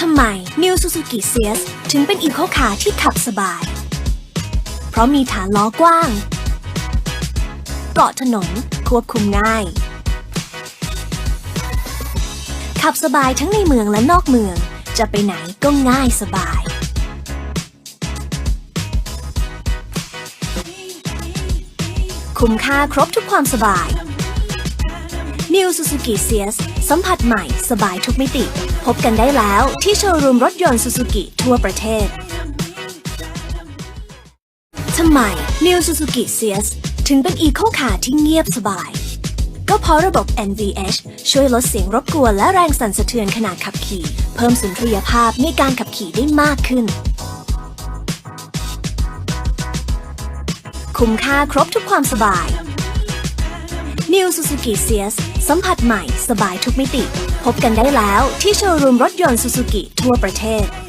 ทำไม New Suzuki CS ถึงเป็นอีโคคาร์ที่ขับสบาย เพราะมีฐานล้อกว้างเกาะถนนควบคุมง่าย ขับสบายทั้งในเมืองและนอกเมือง จะไปไหนก็ง่ายสบาย คุ้มค่าครบทุกความสบาย New Suzuki CS สัมผัสใหม่สบายทุกมิติ พบกันได้แล้วที่โชว์รูมรถยนต์ Suzuki ทั่วประเทศทำไม New Suzuki CS ถึงเป็นอีโคคาร์ที่เงียบสบาย ก็เพราะระบบ NVH ช่วยลดเสียงรบกวนและแรงสั่นสะเทือนขณะขับขี่ เพิ่มสุนทรียภาพในการขับขี่ได้มากขึ้น คุ้มค่าครบทุกความสบาย New Suzuki CS สัมผัสใหม่สบายทุกมิติ พบกันได้แล้วที่โชว์รูมรถยนต์ Suzuki ทั่วประเทศ